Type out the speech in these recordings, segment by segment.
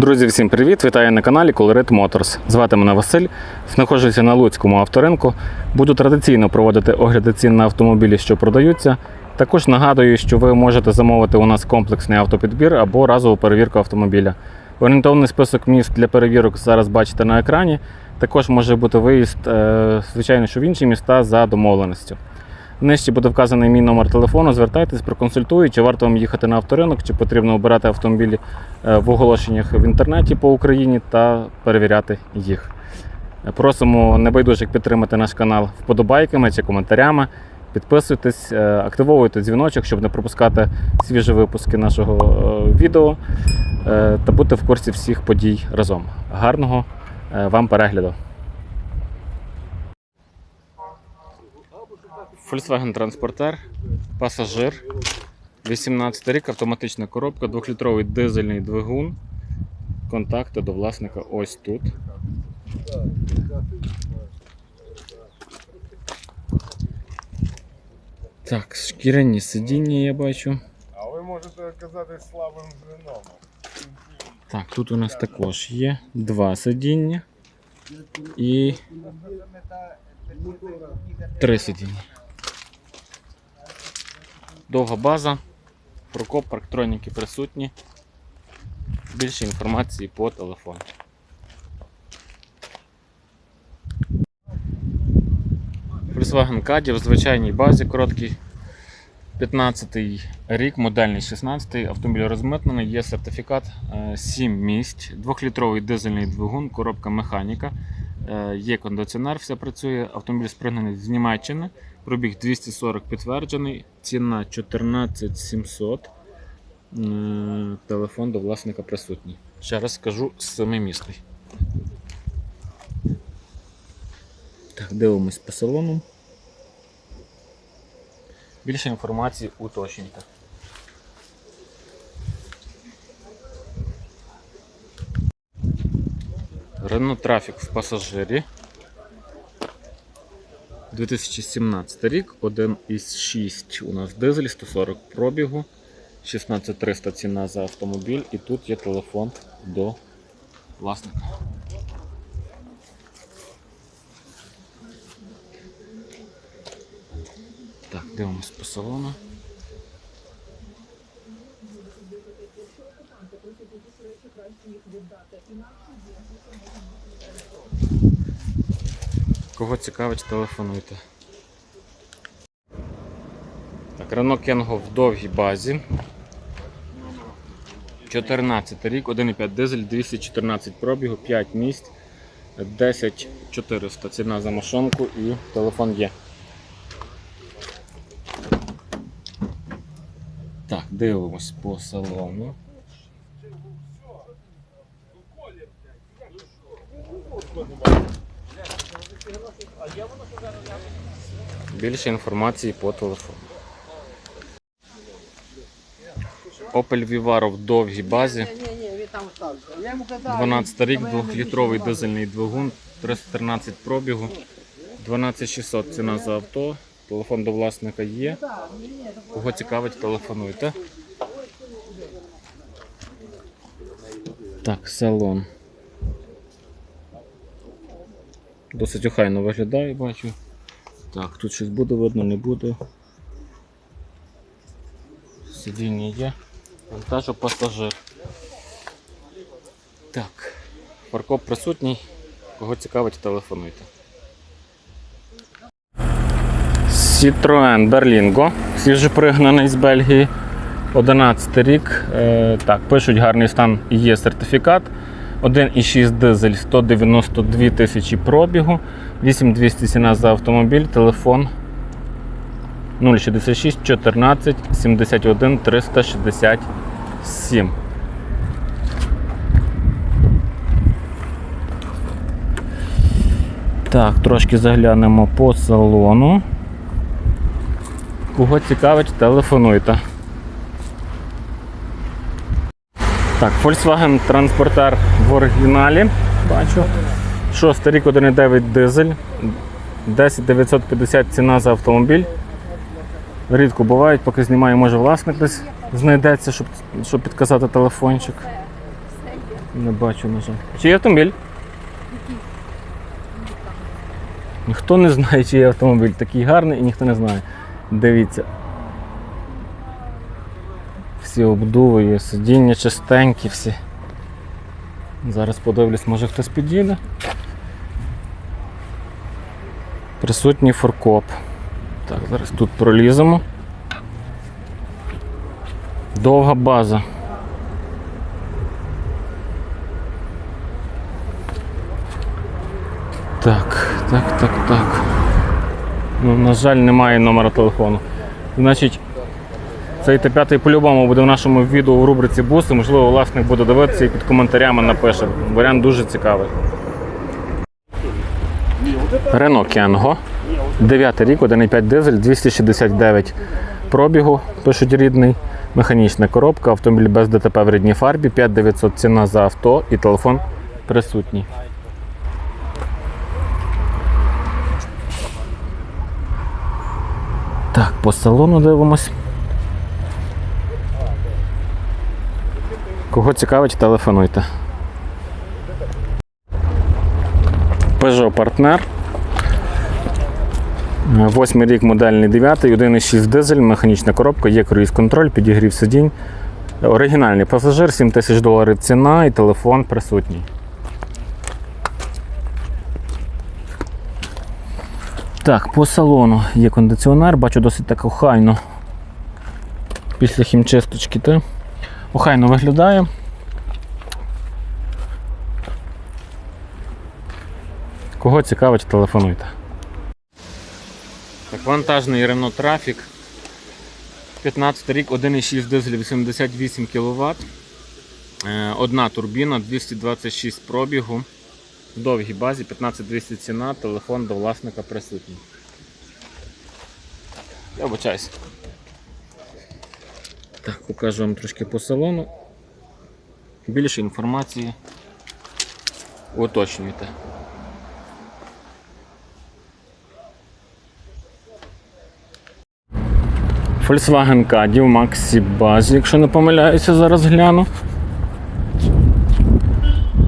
Друзі, всім привіт! Вітаю на каналі Colorit Motors. Звати мене Василь. Знаходжуся на Луцькому авторинку. Буду традиційно проводити огляди цін на автомобілі, що продаються. Також нагадую, що ви можете замовити у нас комплексний автопідбір або разову перевірку автомобіля. Орієнтовний список міст для перевірок зараз бачите на екрані. Також може бути виїзд, е, звичайно, що в інші міста за домовленістю. Нижче буде вказаний мій номер телефону. Звертайтесь, проконсультую, чи варто вам їхати на авторинок, чи потрібно обирати автомобілі е, в оголошеннях в інтернеті по Україні та перевіряти їх. Просимо небайдужих підтримати наш канал вподобайками чи коментарями. Підписуйтесь, е, активовуйте дзвіночок, щоб не пропускати свіжі випуски нашого е, відео та бути в курсі всіх подій разом. Гарного вам перегляду! Volkswagen Transporter, пасажир, 18 рік, автоматична коробка, 2-літровий дизельний двигун. Контакти до власника ось тут. Так, шкіряні сидіння я бачу. А ви можете оказатись слабим звіном. Так, тут у нас також є два сидіння і три сидіння. Довга база, прокоп, парктроніки присутні. Більше інформації по телефону. Volkswagen Caddy в звичайній базі, короткий 15-й рік, модельний 16-й, автомобіль розмитнений, є сертифікат 7 місць, 2-літровий дизельний двигун, коробка механіка, е, є кондиціонер, все працює. Автомобіль спригнаний з Німеччини, пробіг 240 підтверджений, ціна 14 700. Е, Телефон до власника присутній. Ще раз скажу семимісний. Так, дивимось по салону. Більше інформації уточнюйте. Renault Traffic в пасажирі. 2017 рік, 1,6 у нас дизель, 140 пробігу, 16300 ціна за автомобіль і тут є телефон до власника. Так, дивимось по салону. Кого цікавить, телефонуйте. Так, Renault Kengo в довгій базі. 14 рік, 1,5 дизель, 214 пробігу, 5 місць, 10 400 ціна за машинку і телефон є. Так, дивимось по салону. Більше інформації по телефону. Opel Vivaro в довгій базі. 12 рік, 2-літровий дизельний двигун, 313 пробігу, 12600 ціна за авто. Телефон до власника є. Кого цікавить, телефонуйте. Так, салон. Досить охайно виглядає, бачу. Так, тут щось буде видно, не буде. Сидіння є. Вантажу пасажир. Так. Паркоп присутній. Кого цікавить, телефонуйте. Citroen Berlingo, свіжопригнаний з Бельгії. 11 рік. Е, так, пишуть гарний стан, є сертифікат. 1,6 дизель, 192 тисячі пробігу, 8200 ціна за автомобіль, телефон 066 14 71 367. Так, трошки заглянемо по салону. Кого цікавить, телефонуйте. Так, Volkswagen Transporter в оригіналі. Бачу. 6 рік 1,9 дизель. 10 950 ціна за автомобіль. Рідко бувають, поки знімаю, може власник десь знайдеться, щоб, щоб підказати телефончик. Не бачу, на жаль. Чий автомобіль? Ніхто не знає, чий автомобіль. Такий гарний і ніхто не знає. Дивіться. Всі обдуви, сидіння чистенькі всі. Зараз подивлюсь, може хтось підійде. Присутній форкоп. Так, зараз тут проліземо. Довга база. Так, так, так, так. Ну, на жаль, немає номера телефону. Значить, цей Т5 по-любому буде в нашому відео у рубриці буси. Можливо, власник буде дивитися і під коментарями напише. Варіант дуже цікавий. Рено Кенго. 9 рік, 1,5 дизель, 269 пробігу, пишуть рідний. Механічна коробка, автомобіль без ДТП в рідній фарбі, 5900 ціна за авто і телефон присутній. Так, по салону дивимось. Кого цікавить, телефонуйте. Peugeot партнер. Восьмий рік модельний 9, 1,6 дизель, механічна коробка, є круїз контроль, підігрів сидінь. Оригінальний пасажир, 7 тисяч доларів ціна і телефон присутній. Так, по салону є кондиціонер, бачу досить так охайно. Після хімчисточки те. Охайно виглядає. Кого цікавить, телефонуйте. Так, вантажний Renault Traffic. 15 рік, 1,6 дизель 88 кВт. Одна турбіна, 226 пробігу. В довгій базі 15200 ціна, телефон до власника присутній. Я вибачаюсь. Так, покажу вам трошки по салону. Більше інформації уточнюйте. Volkswagen Caddy в Maxi базі, якщо не помиляюся, зараз гляну.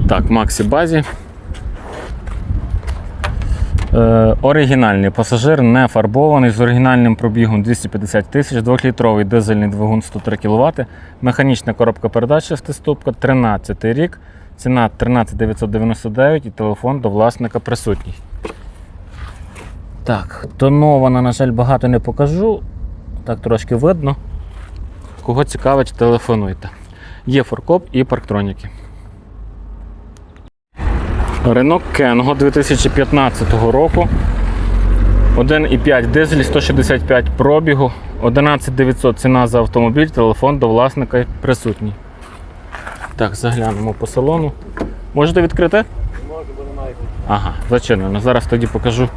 Так, Maxi базі. Е, оригінальний пасажир, не фарбований, з оригінальним пробігом 250 тисяч, 2-літровий дизельний двигун 103 кВт, механічна коробка передач 6-ступка, 13 рік, ціна 13 999 і телефон до власника присутній. Так, тонована, на жаль, багато не покажу. Так трошки видно. Кого цікавить, телефонуйте. Є форкоп і парктроніки. Renault Кенго 2015 року. 1,5 дизель, 165 пробігу, 11900 ціна за автомобіль, телефон до власника присутній. Так, заглянемо по салону. Можете відкрити? Може, буде навіть. Ага, зачинено. Зараз тоді покажу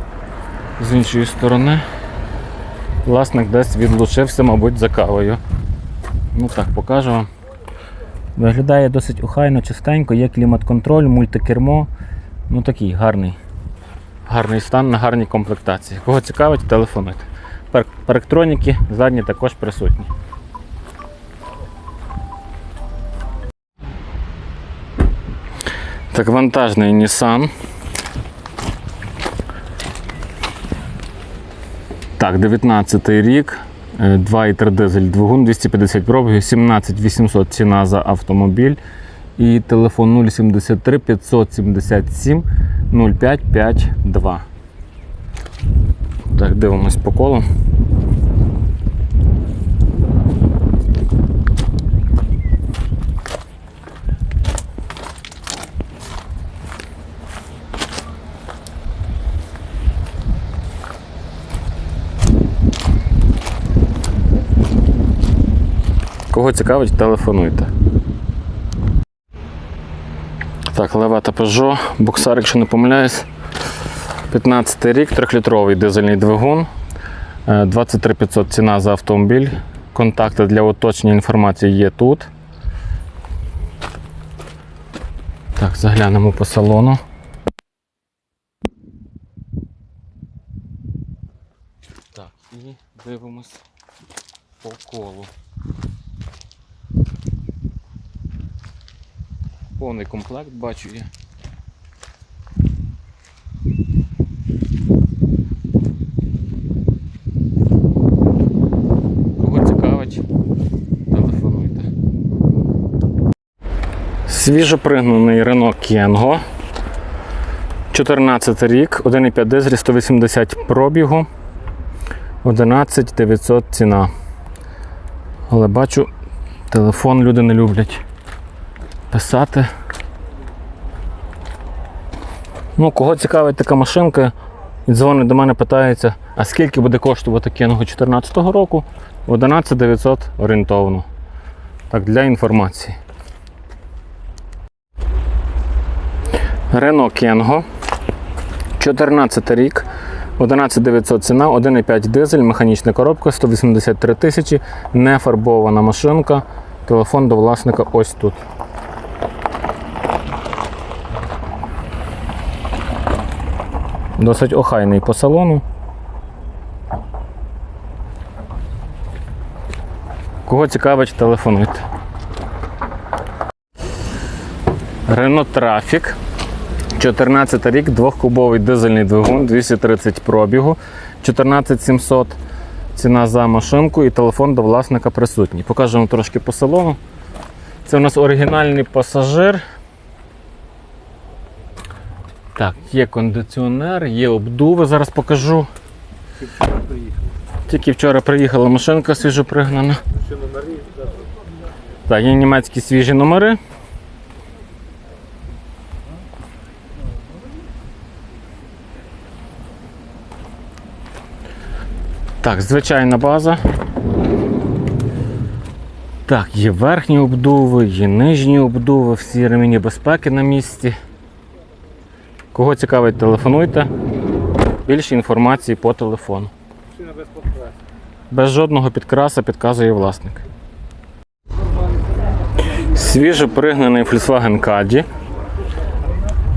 з іншої сторони. Власник десь відлучився, мабуть, за кавою. Ну так, покажу вам. Виглядає досить охайно, чистенько, є клімат-контроль, мультикермо. Ну такий гарний. Гарний стан на гарній комплектації. Кого цікавить, телефонуйте. Пар- Парктроніки задні також присутні. Так, вантажний Nissan. Так, 19 рік, е, 2,3 дизель двигун, 250 пробігів, 17 800 ціна за автомобіль. І телефон 073 577 0552. Так, дивимось по колу. Кого цікавить, телефонуйте. Так, левата Peugeot, боксар, якщо не помиляюсь. 15 рік, 3-літровий дизельний двигун. Е, 23 500 ціна за автомобіль. Контакти для уточнення інформації є тут. Так, заглянемо по салону. Так, і дивимось по колу. По Повний комплект бачу є. Кого цікавить, телефонуйте. Свіжопригнаний Renault Kengo. 14 рік, 1,5 дизель, 180 пробігу, 11 900 ціна. Але бачу, телефон люди не люблять писати. Ну, кого цікавить така машинка, дзвонить до мене, питається, а скільки буде коштувати Кенго 2014 року? 11 900 орієнтовно. Так, для інформації. Renault Kengo. 14 рік, 11 900 ціна, 1,5 дизель, механічна коробка, 183 тисячі, не фарбована машинка. Телефон до власника ось тут. Досить охайний по салону. Кого цікавить, телефонуйте. Renault Traffic. 14 рік, двохкубовий дизельний двигун, 230 пробігу, 14700 ціна за машинку і телефон до власника присутній. Покажемо трошки по салону. Це у нас оригінальний пасажир. Так, є кондиціонер, є обдуви, зараз покажу. Тільки вчора приїхала машинка свіжопригнана. Так, є німецькі свіжі номери. Так, звичайна база. Так, є верхні обдуви, є нижні обдуви, всі ремені безпеки на місці. Кого цікавить, телефонуйте. Більше інформації по телефону. Без жодного підкраса підказує власник. Свіжо пригнаний Volkswagen Caddy.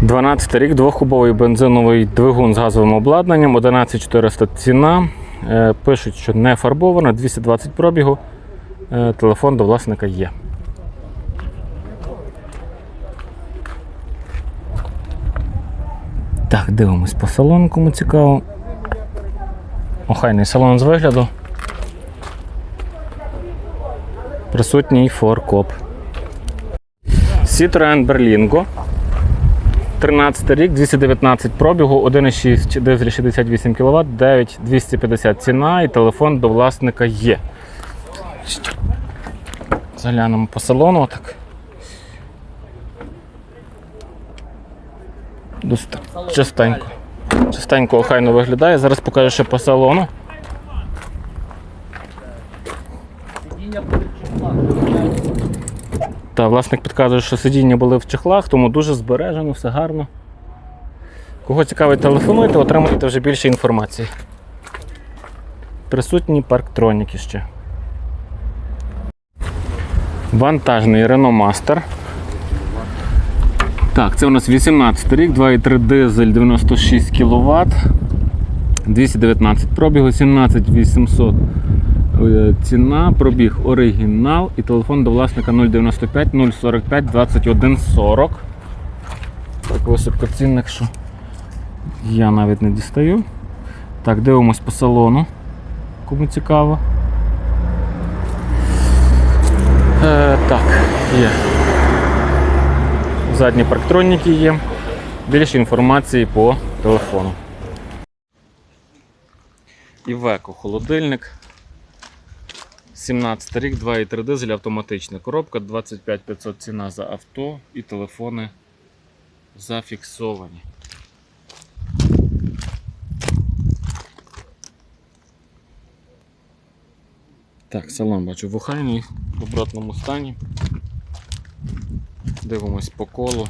12 рік, двохкубовий бензиновий двигун з газовим обладнанням, 11400 ціна. Е, Пишуть, що не фарбована, 220 пробігу. Е, Телефон до власника є. Так, дивимось по салону, кому цікаво. Охайний салон з вигляду. Присутній форкоп. Citroen Berlingo. 13 рік, 219 пробігу, 1,6 дизель 68 кВт, 9250 ціна і телефон до власника є. Заглянемо по салону. Так. Частенько. Частенько охайно виглядає. Зараз покажу ще по салону. Та власник підказує, що сидіння були в чехлах, тому дуже збережено, все гарно. Кого цікавить, телефонуйте, отримуєте вже більше інформації. Присутні парктроніки ще. Вантажний Renault Master. Так, це у нас 18 рік, 2,3 дизель 96 кВт, 219 пробігу, 17800 е, ціна, пробіг оригінал і телефон до власника 095 045 21 40. Так, високоцінник, що я навіть не дістаю. Так, дивимось по салону, кому цікаво. Е, так, є. Задні парктроніки є. Більше інформації по телефону. Івеко холодильник. 17 рік, 2,3 дизель, автоматична коробка, 25 500 ціна за авто і телефони зафіксовані. Так, салон бачу в в обратному стані. Дивимось по колу.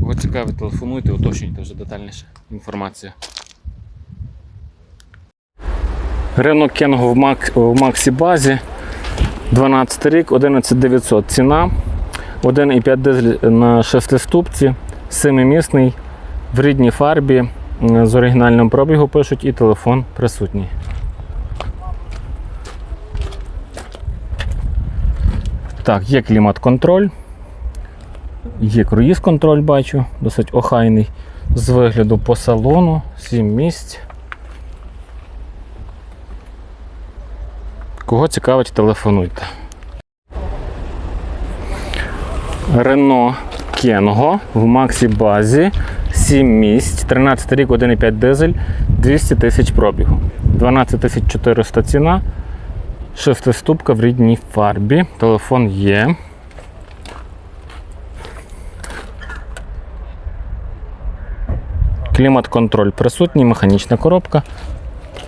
Кого цікавить, телефонуйте, уточнюйте вже детальніше інформація. Ринок Кенго в, Мак... в Максі базі. 12 рік, 11900 ціна. 1,5 дизель на шестиступці, 7-місний, в рідній фарбі, з оригінальним пробігу пишуть і телефон присутній. Так, є клімат-контроль. Є круїз-контроль, бачу, досить охайний. З вигляду по салону, 7 місць. Кого цікавить, телефонуйте. Рено Кенго в Максі базі 7 місць, 13 рік, 1,5 дизель, 200 тисяч пробігу. 12 400 ціна, шестиступка в рідній фарбі. Телефон є. Клімат-контроль присутній, механічна коробка.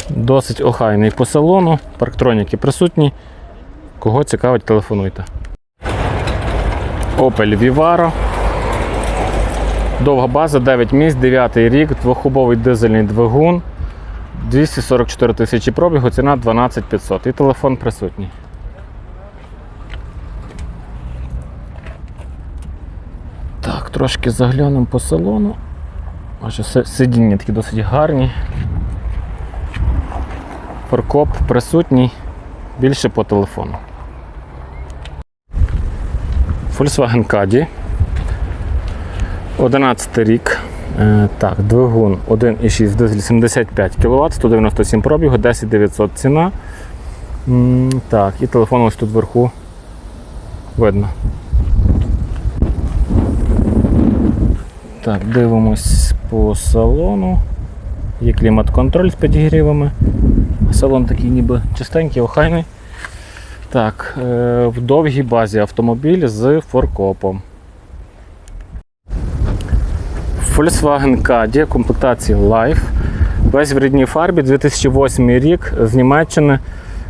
Досить охайний по салону, парктроніки присутні. Кого цікавить, телефонуйте. Opel Vivaro. Довга база, 9 місць, 9 рік, двохкубовий дизельний двигун. 244 тисячі пробігу, ціна 12 500. І телефон присутній. Так, трошки заглянемо по салону. Си- сидіння такі досить гарні. Форкоп присутній, більше по телефону. Volkswagen Caddy. 11 рік. Е, так, двигун 1,6 дизель 75 кВт, 197 пробігу, 10 900 ціна. Так, і телефон ось тут вверху видно. Так, дивимось по салону. Є клімат-контроль з підігрівами. Салон такий ніби чистенький, охайний. Так, е, в довгій базі автомобіль з форкопом. Volkswagen Caddy комплектації Life. Весь в рідній фарбі 2008 рік з Німеччини.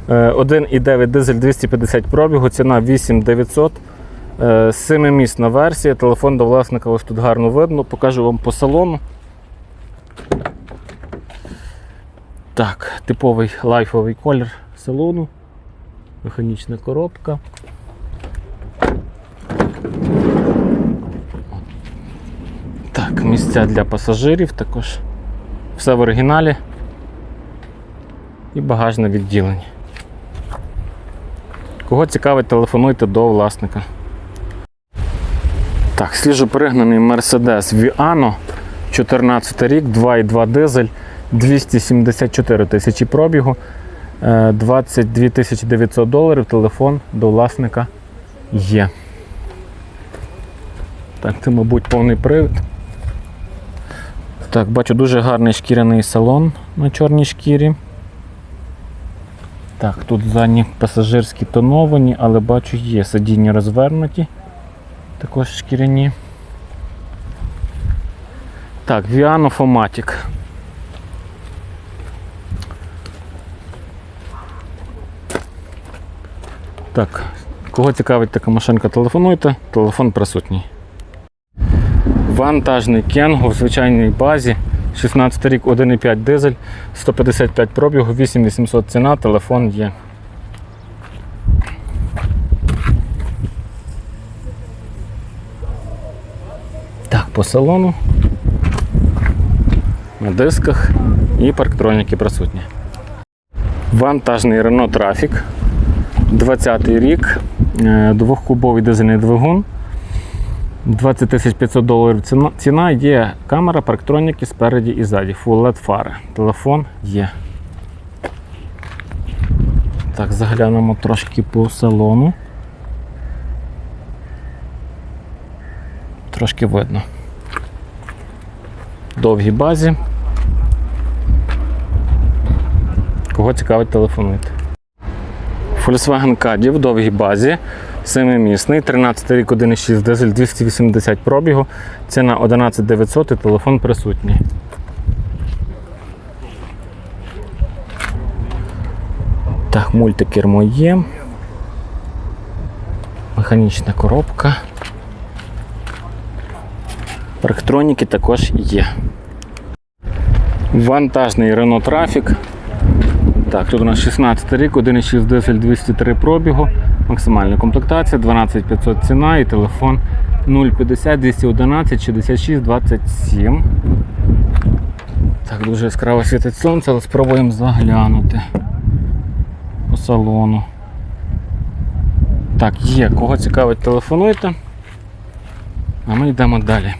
Е, 1,9 дизель 250 пробігу, ціна 8900. Е, Семимісна версія. Телефон до власника ось тут гарно видно. Покажу вам по салону. Так, типовий лайфовий колір салону. Механічна коробка. Так, місця для пасажирів також. Все в оригіналі. І багажне відділення. Кого цікавить, телефонуйте до власника. Так, свіжо перегнаний Mercedes Viano 14 рік, 2,2 дизель, 274 тисячі пробігу, е, 22 тисячі 900 доларів. Телефон до власника є. Так, це, мабуть, повний привід. Так, бачу дуже гарний шкіряний салон на чорній шкірі. Так, тут задні пасажирські тоновані, але бачу є сидіння розвернуті. Також шкіряні. Так, Viano Fomatic. Так, кого цікавить така машинка, телефонуйте, телефон присутній. Вантажний Кенго в звичайній базі. 16 рік, 1,5 дизель, 155 пробігу, 8800 ціна, телефон є. Так, по салону. На дисках і парктроніки присутні. Вантажний Renault Trafic. 20 рік, е, двохкубовий дизельний двигун. 20 500 доларів ціна, ціна є камера, парктроніки спереді і ззаді. Full LED фари. Телефон є. Так, заглянемо трошки по салону. Трошки видно. Довгій базі. Кого цікавить, телефонуйте. Volkswagen Caddy в довгій базі. Семимісний, 13 рік, 1,6 дизель, 280 пробігу. Ціна 11 900 і телефон присутній. Так, мультикермо є. Механічна коробка. Парктроніки також є. Вантажний Renault Trafic. Так, тут у нас 16 рік, 1,6 дизель 203 пробігу, максимальна комплектація, 12500 ціна і телефон 050 211 66 27. Так, дуже яскраво світить сонце, але спробуємо заглянути по салону. Так, є. Кого цікавить, телефонуйте. А ми йдемо далі.